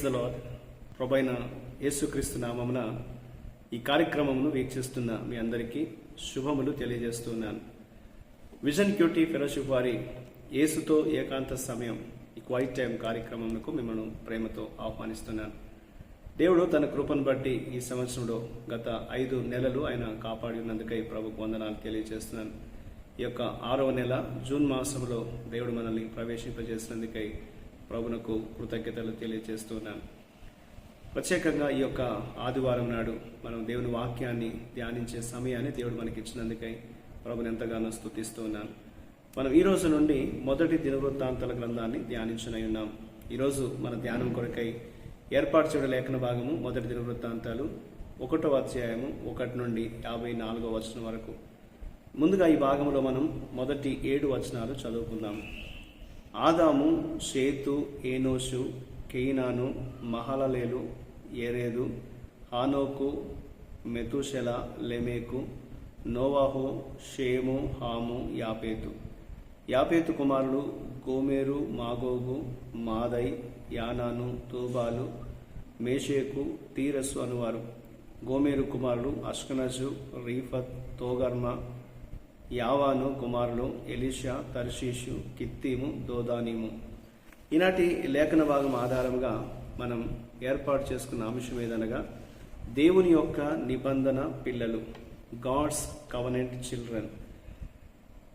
Praise the lord ప్రభైన యేసుక్రీస్తు నామమున ఈ కార్యక్రమమును వీక్షిస్తున్న మీ అందరికీ శుభములు తెలియజేస్తున్నాను. విజన్ క్యూటీ ఫెలోషిప్ వారి యేసుతో ఏకాంత సమయం ఈ క్వైట్ టైం కార్యక్రమంకు మిమ్మల్ని ప్రేమతో ఆహ్వానిస్తున్నాను. దేవుడు తన కృపను బట్టి ఈ సంవత్సరంలో గత ఐదు నెలలు ఆయన కాపాడి ఉన్నందుకై ప్రభు వందనాలు తెలియజేస్తున్నాను. ఈ యొక్క ఆరవ నెల జూన్ మాసంలో దేవుడు మనల్ని ప్రవేశింపజేసినందుకై ప్రభునకు కృతజ్ఞతలు తెలియజేస్తున్నాను. ప్రత్యేకంగా ఈ యొక్క ఆదివారం నాడు మనం దేవుని వాక్యాన్ని ధ్యానించే సమయాన్ని దేవుడు మనకి ఇచ్చినందుకై ప్రభుని ఎంతగానో స్థుతిస్తున్నాను మనం ఈ రోజు నుండి మొదటి దినవృత్తాంతాల గ్రంథాన్ని ధ్యానించనై ఉన్నాం. ఈరోజు మన ధ్యానం కొరకై ఏర్పాటు చేయడం లేఖన భాగము మొదటి దినవృత్తాంతాలు ఒకటో అధ్యాయము ఒకటి నుండి యాభై నాలుగో వచనం వరకు. ముందుగా ఈ భాగంలో మనం మొదటి ఏడు వచనాలు చదువుకుందాము. ఆదాము షేతు ఏనోషు కెయినాను మహలలేలు ఏరేదు హానోకు మెతుషెల లెమేకు నోవాహు షేము హాము యాపేతు. యాపేతు కుమారులు గోమేరు మాగోగు మాదై యానాను తూబాలు మేషేకు తీరస్సు అనువారు. గోమేరు కుమారులు అష్కనజు రీఫత్ తోగర్మ యావాను కుమారులు ఎలీషా తర్షీషు కిత్తీము దోదానీము. ఈనాటి లేఖన భాగం ఆధారంగా మనం ఏర్పాటు చేసుకున్న అంశం ఏదనగా దేవుని యొక్క నిబంధన పిల్లలు గాడ్స్ కవనెంట్ చిల్డ్రన్.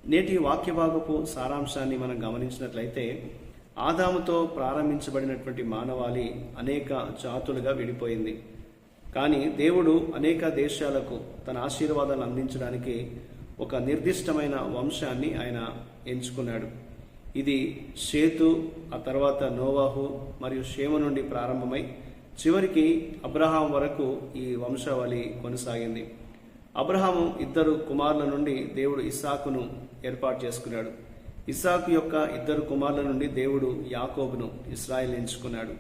నేటి వాక్య భాగపు సారాంశాన్ని మనం గమనించినట్లయితే ఆదాముతో ప్రారంభించబడినటువంటి మానవాళి అనేక జాతులుగా విడిపోయింది. కానీ దేవుడు అనేక దేశాలకు తన ఆశీర్వాదాలు అందించడానికి ఒక నిర్దిష్టమైన వంశాన్ని ఆయన ఎంచుకున్నాడు. ఇది సేతు ఆ తర్వాత నోవాహు మరియు క్షేమ నుండి ప్రారంభమై చివరికి అబ్రహాం వరకు ఈ వంశావళి కొనసాగింది. అబ్రహాము ఇద్దరు కుమారుల నుండి దేవుడు ఇస్సాకును ఏర్పాటు చేసుకున్నాడు. ఇస్సాకు యొక్క ఇద్దరు కుమారుల నుండి దేవుడు యాకోబును ఇస్రాయల్ ఎంచుకున్నాడు.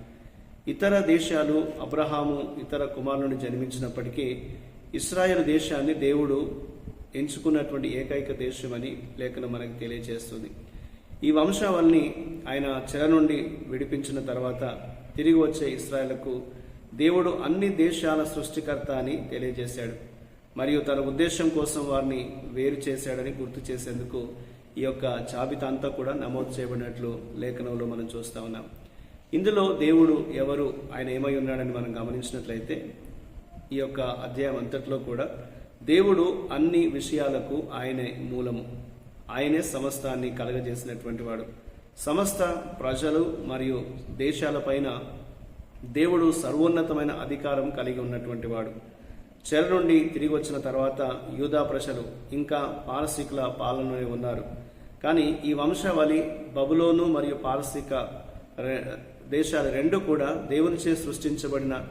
ఇతర దేశాలు అబ్రహాము ఇతర కుమారులను నుండి జన్మించినప్పటికీ ఇస్రాయల్ దేశాన్ని దేవుడు ఎంచుకున్నటువంటి ఏకైక దేశమని లేఖనం మనకు తెలియజేస్తుంది. ఈ వంశావళిని ఆయన చెర నుండి విడిపించిన తర్వాత తిరిగి వచ్చే ఇస్రాయేళ్ళకు దేవుడు అన్ని దేశాల సృష్టికర్త అని తెలియజేశాడు. మరియు తన ఉద్దేశం కోసం వారిని వేరు చేశాడని గుర్తు చేసేందుకు ఈ యొక్క జాబితా అంతా కూడా నమోదు చేయబడినట్లు లేఖనంలో మనం చూస్తా ఉన్నాం. ఇందులో దేవుడు ఎవరు ఆయన ఏమై ఉన్నాడని మనం గమనించినట్లయితే ఈ యొక్క అధ్యాయం అంతట్లో కూడా దేవుడు అన్ని విషయాలకు ఆయనే మూలము. ఆయనే సమస్తాన్ని కలగజేసినటువంటి వాడు. సమస్త ప్రజలు మరియు దేశాలపైన దేవుడు సర్వోన్నతమైన అధికారం కలిగి ఉన్నటువంటి వాడు. చెర నుండి తిరిగి వచ్చిన తర్వాత యూదా ప్రజలు ఇంకా పారసీకుల పాలనలో ఉన్నారు. కానీ ఈ వంశావళి బబులోను మరియు పారసీక రె- దేశాలు రెండు కూడా దేవునిచే సృష్టించబడిన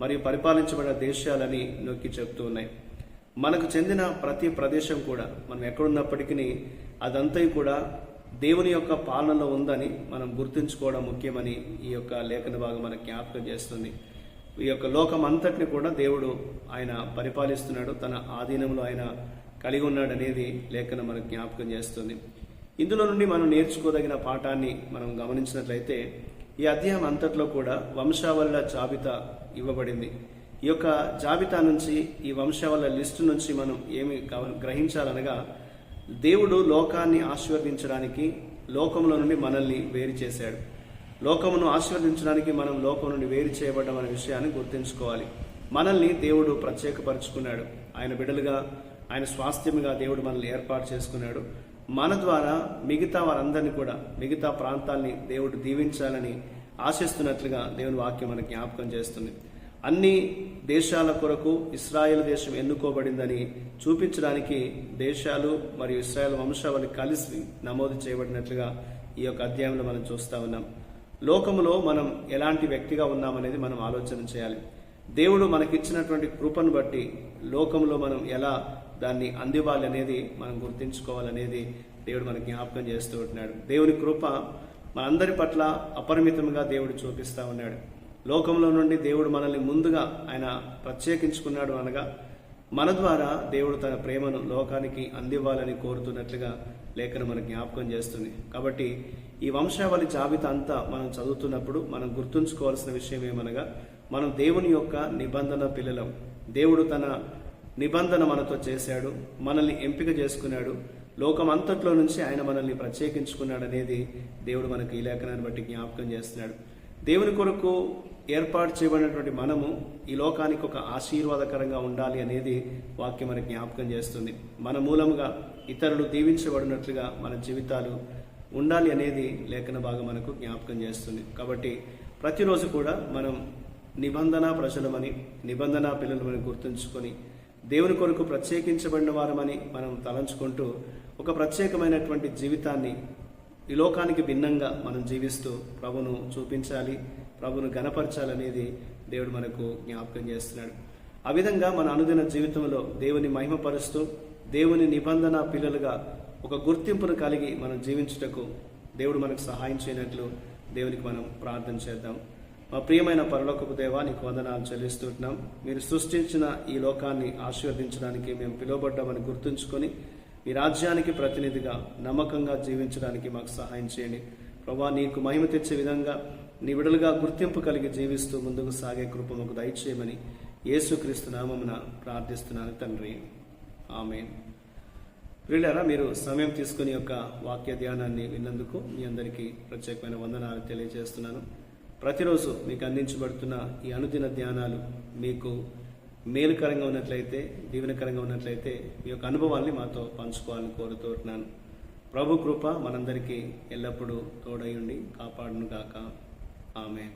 మరియు పరిపాలించబడిన దేశాలని నొక్కి చెప్తూ ఉన్నాయి. మనకు చెందిన ప్రతి ప్రదేశం కూడా మనం ఎక్కడున్నప్పటికీ అదంతా కూడా దేవుని యొక్క పాలనలో ఉందని మనం గుర్తుంచుకోవడం ముఖ్యమని ఈ యొక్క లేఖన భాగం మనకు జ్ఞాపకం చేస్తుంది. ఈ యొక్క లోకం అంతటిని కూడా దేవుడు ఆయన పరిపాలిస్తున్నాడు. తన ఆధీనంలో ఆయన కలిగి ఉన్నాడు అనేది లేఖన మనకు జ్ఞాపకం చేస్తుంది. ఇందులో నుండి మనం నేర్చుకోదగిన పాఠాన్ని మనం గమనించినట్లయితే ఈ అధ్యాయం అంతట్లో కూడా వంశావళిల జాబితా ఇవ్వబడింది. ఈ యొక్క జాబితా నుంచి ఈ వంశావళ లిస్టు నుంచి మనం ఏమి గ్రహించాలనగా దేవుడు లోకాన్ని ఆశీర్వదించడానికి లోకంలో నుండి మనల్ని వేరు చేశాడు. లోకమును ఆశీర్వదించడానికి మనం లోకం నుండి వేరు చేయబడ్డం అనే విషయాన్ని గుర్తుంచుకోవాలి. మనల్ని దేవుడు ప్రత్యేకపరుచుకున్నాడు. ఆయన బిడ్డలుగా ఆయన స్వాస్థ్యముగా దేవుడు మనల్ని ఏర్పాటు చేసుకున్నాడు. మన ద్వారా మిగతా వారందరినీ కూడా మిగతా ప్రాంతాల్ని దేవుడు దీవించాలని ఆశిస్తున్నట్లుగా దేవుని వాక్యం మనకు జ్ఞాపకం చేస్తుంది. అన్ని దేశాల కొరకు ఇస్రాయేల్ దేశం ఎన్నుకోబడిందని చూపించడానికి దేశాలు మరియు ఇస్రాయేల్ వంశావళి కలిసి నమోదు చేయబడినట్లుగా ఈ యొక్క అధ్యాయంలో మనం చూస్తూ ఉన్నాం. లోకములో మనం ఎలాంటి వ్యక్తిగా ఉన్నామనేది మనం ఆలోచన చేయాలి. దేవుడు మనకిచ్చినటువంటి కృపను బట్టి లోకంలో మనం ఎలా దాన్ని అందివ్వాలి అనేది మనం గుర్తించుకోవాలనేది దేవుడు మనకి జ్ఞాపకం చేస్తూ ఉంటున్నాడు. దేవుని కృప మనందరి పట్ల అపరిమితంగా దేవుడు చూపిస్తా ఉన్నాడు. లోకంలో నుండి దేవుడు మనల్ని ముందుగా ఆయన ప్రత్యేకించుకున్నాడు అనగా మన ద్వారా దేవుడు తన ప్రేమను లోకానికి అందివ్వాలని కోరుతున్నట్లుగా లేఖనం మనకు జ్ఞాపకం చేస్తుంది. కాబట్టి ఈ వంశావళి జాబితా అంతా మనం చదువుతున్నప్పుడు మనం గుర్తుంచుకోవాల్సిన విషయం ఏమనగా మనం దేవుని యొక్క నిబంధన పిల్లలం. దేవుడు తన నిబంధన మనతో చేశాడు మనల్ని ఎంపిక చేసుకున్నాడు లోకం అంతట్లో నుంచి ఆయన మనల్ని ప్రత్యేకించుకున్నాడు అనేది దేవుడు మనకు ఈ లేఖనాన్ని బట్టి జ్ఞాపకం చేస్తున్నాడు. దేవుని కొరకు ఏర్పాటు చేయబడినటువంటి మనము ఈ లోకానికి ఒక ఆశీర్వాదకరంగా ఉండాలి అనేది వాక్యం మనకి జ్ఞాపకం చేస్తుంది. మన మూలముగా ఇతరులు దీవించబడినట్లుగా మన జీవితాలు ఉండాలి అనేది లేఖన భాగం మనకు జ్ఞాపకం చేస్తుంది. కాబట్టి ప్రతిరోజు కూడా మనం నిబంధన ప్రజలమని నిబంధన పిల్లలమని గుర్తుంచుకొని దేవుని కొరకు ప్రత్యేకించబడిన వారమని మనం తలంచుకుంటూ ఒక ప్రత్యేకమైనటువంటి జీవితాన్ని ఈ లోకానికి భిన్నంగా మనం జీవిస్తూ ప్రభును చూపించాలి ప్రభును గణపరచాలనేది దేవుడు మనకు జ్ఞాపకం చేస్తున్నాడు. ఆ విధంగా మన అనుదిన జీవితంలో దేవుని మహిమపరుస్తూ దేవుని నిబంధన పిల్లలుగా ఒక గుర్తింపును కలిగి మనం జీవించుటకు దేవుడు మనకు సహాయం చేయనట్లు దేవునికి మనం ప్రార్థన చేద్దాం. మా ప్రియమైన పరలోకపు దేవా నీకు వందనాలు చెల్లిస్తుంటున్నాం మీరు సృష్టించిన ఈ లోకాన్ని ఆశీర్వదించడానికి మేము పిలువబడ్డామని గుర్తుంచుకొని మీ రాజ్యానికి ప్రతినిధిగా నమ్మకంగా జీవించడానికి మాకు సహాయం చేయండి. ప్రభా నీకు మహిమ తెచ్చే విధంగా నీ విడలుగా గుర్తింపు కలిగి జీవిస్తూ ముందుకు సాగే కృప మాకు దయచేయమని యేసుక్రీస్తు నామమున ప్రార్థిస్తున్నాను తండ్రి. ఆమె ప్రియులారా మీరు సమయం తీసుకుని యొక్క వాక్య ధ్యానాన్ని విన్నందుకు మీ అందరికీ ప్రత్యేకమైన వందనాలు తెలియజేస్తున్నాను. ప్రతిరోజు మీకు అందించబడుతున్న ఈ అనుదిన ధ్యానాలు మీకు మేలుకరంగా ఉన్నట్లయితే దీవెనకరంగా ఉన్నట్లయితే మీ యొక్క అనుభవాల్ని మాతో పంచుకోవాలని కోరుతున్నాను ప్రభు కృప మనందరికీ ఎల్లప్పుడూ తోడయుండి కాపాడును గాక. ఆమె